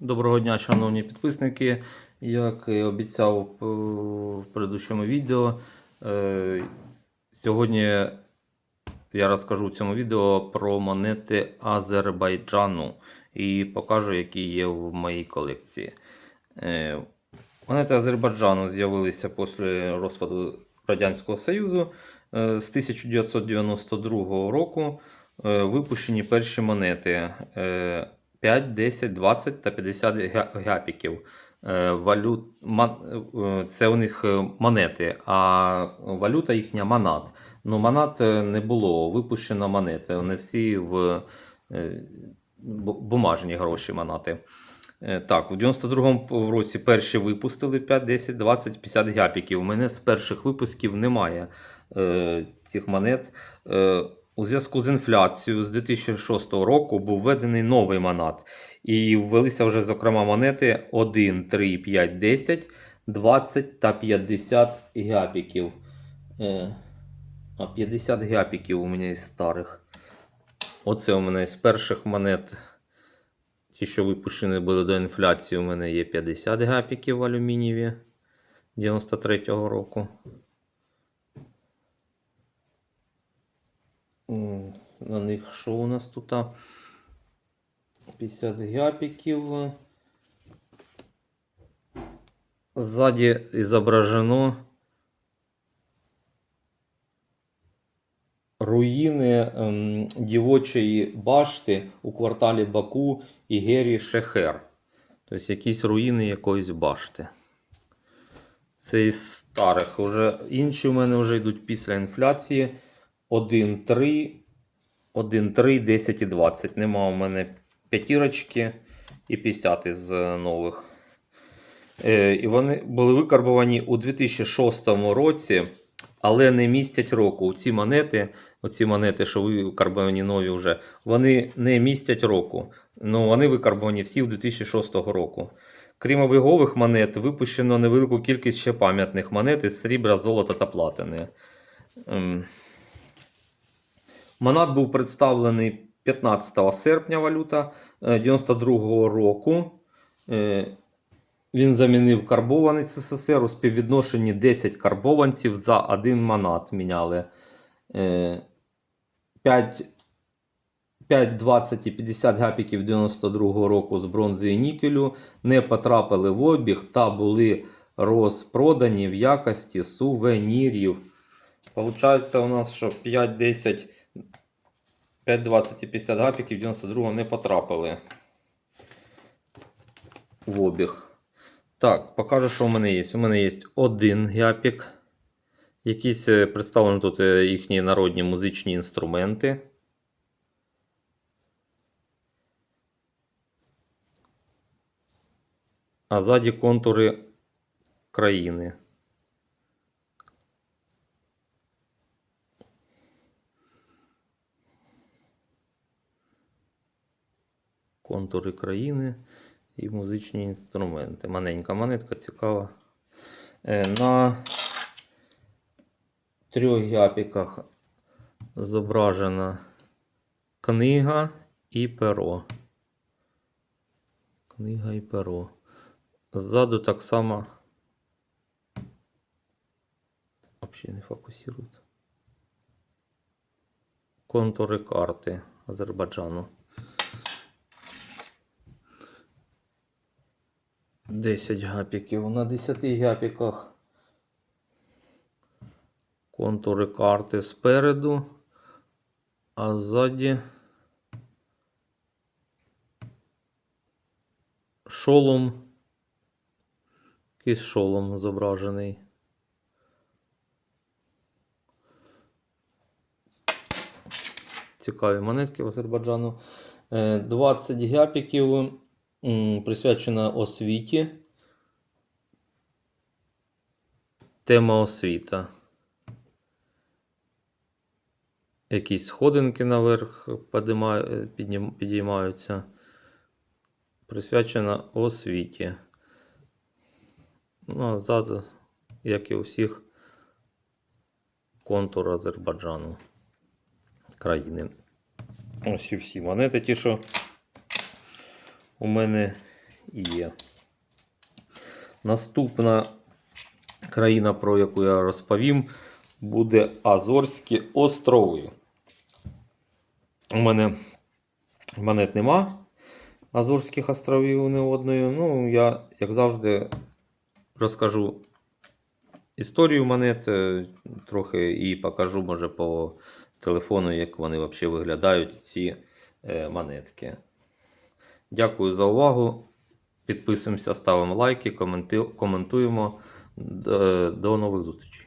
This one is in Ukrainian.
Доброго дня, шановні підписники. Як і обіцяв в предыдущому відео, е, сьогодні я розкажу в цьому відео про монети Азербайджану і покажу, які є в моїй колекції. Е, Монети Азербайджану з'явилися після розпаду Радянського Союзу. Е, З 1992 року випущені перші монети 5, 10, 20 та 50 га- гапіків. Е, Валют, е, це у них е, монети, а валюта їхня манат. Ну, манат не було, випущено монети. Вони всі в бумажні гроші манати. Так, у 92-му році перші випустили 5, 10, 20, 50 гапіків. У мене з перших випусків немає е, цих монет. Е, у зв'язку з інфляцією з 2006 року був введений новий манат. І ввелися вже, зокрема, монети 1, 3, 5, 10, 20 та 50 гапіків. Е, а 50 гапіків у мене із старих. Оце у мене з перших монет. Ті, що випущені були до інфляції, у мене є 50 гапіків алюмінієві 93-го року. На них що у нас тут? 50 гапіків. Ззаді зображено руїни ем, дівочої башти у кварталі Баку і Гері Шехер. Тобто якісь руїни якоїсь башти. Це із старих. Уже інші у мене вже йдуть після інфляції. 1, 3, 1, 3, 10 і 20. Нема у мене п'ятірочки і 50 із е, нових. Е, і вони були викарбовані у 2006 році, але не містять року. Ці монети, оці монети, що викарбовані нові вже, вони не містять року. Ну, вони викарбовані всі у 2006 року. Крім обігових монет, випущено невелику кількість ще пам'ятних монет із срібра, золота та платини. Монат був представлений 15 серпня валюта е, 92 року. Е, Він замінив карбований СССР у співвідношенні 10 карбованців за один монат міняли. Е, 5, 5, 20 і 50 гапіків 92 року з бронзи і нікелю не потрапили в обіг та були розпродані в якості сувенірів. Получається у нас, що 5, 10, 5, 20 і 50 гапіків 92 не потрапили в обіг. Так, покажу, що у мене є. У мене є один гапік. Якісь е, представлені тут е, їхні народні музичні інструменти. А ззаді контури країни. Контури країни і музичні інструменти. Маленька монетка цікава. Е, На трьох гапіках зображена книга і перо. Книга і перо. Ззаду так само. Взагалі не фокусують. Контури карти Азербайджану. 10 гапіків. На 10 гапіках контури карти спереду, а ззаді шолом. Якийсь шолом зображений. Цікаві монетки в Азербайджану. Е, 20 гапіків м, присвячена освіті. Тема освіта. Якісь сходинки наверх підіймаються. Присвячена освіті. Ну, а ззаду, як і у всіх, контур Азербайджану країни. Ось і всі монети, ті, що у мене є. Наступна країна, про яку я розповім, буде Азорські острови. У мене монет нема Азорських островів ні одної. Ну, я, як завжди, розкажу історію монет, е, трохи і покажу, може, по телефону, як вони взагалі виглядають, ці е, монетки. Дякую за увагу. Підписуємося, ставимо лайки, коментуємо. До- нових зустрічей.